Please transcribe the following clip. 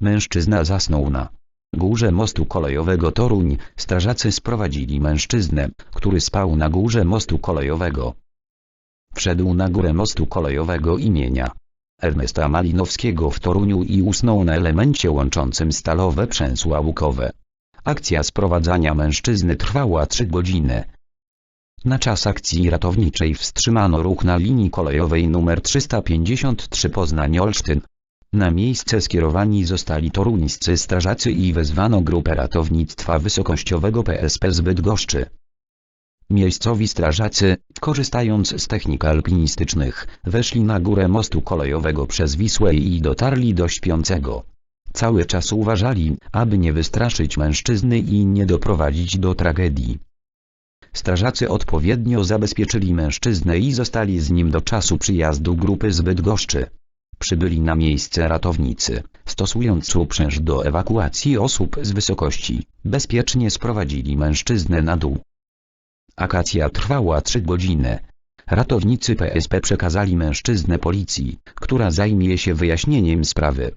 Mężczyzna zasnął na górze mostu kolejowego Toruń. Strażacy sprowadzili mężczyznę, który spał na górze mostu kolejowego. Wszedł na górę mostu kolejowego imienia Ernesta Malinowskiego w Toruniu i usnął na elemencie łączącym stalowe przęsła łukowe. Akcja sprowadzania mężczyzny trwała 3 godziny. Na czas akcji ratowniczej wstrzymano ruch na linii kolejowej nr 353 Poznań-Olsztyn. Na miejsce skierowani zostali toruńscy strażacy i wezwano grupę ratownictwa wysokościowego PSP z Bydgoszczy. Miejscowi strażacy, korzystając z technik alpinistycznych, weszli na górę mostu kolejowego przez Wisłę i dotarli do śpiącego. Cały czas uważali, aby nie wystraszyć mężczyzny i nie doprowadzić do tragedii. Strażacy odpowiednio zabezpieczyli mężczyznę i zostali z nim do czasu przyjazdu grupy z Bydgoszczy. Przybyli na miejsce ratownicy, stosując uprzęż do ewakuacji osób z wysokości, bezpiecznie sprowadzili mężczyznę na dół. Akacja trwała 3 godziny. Ratownicy PSP przekazali mężczyznę policji, która zajmie się wyjaśnieniem sprawy.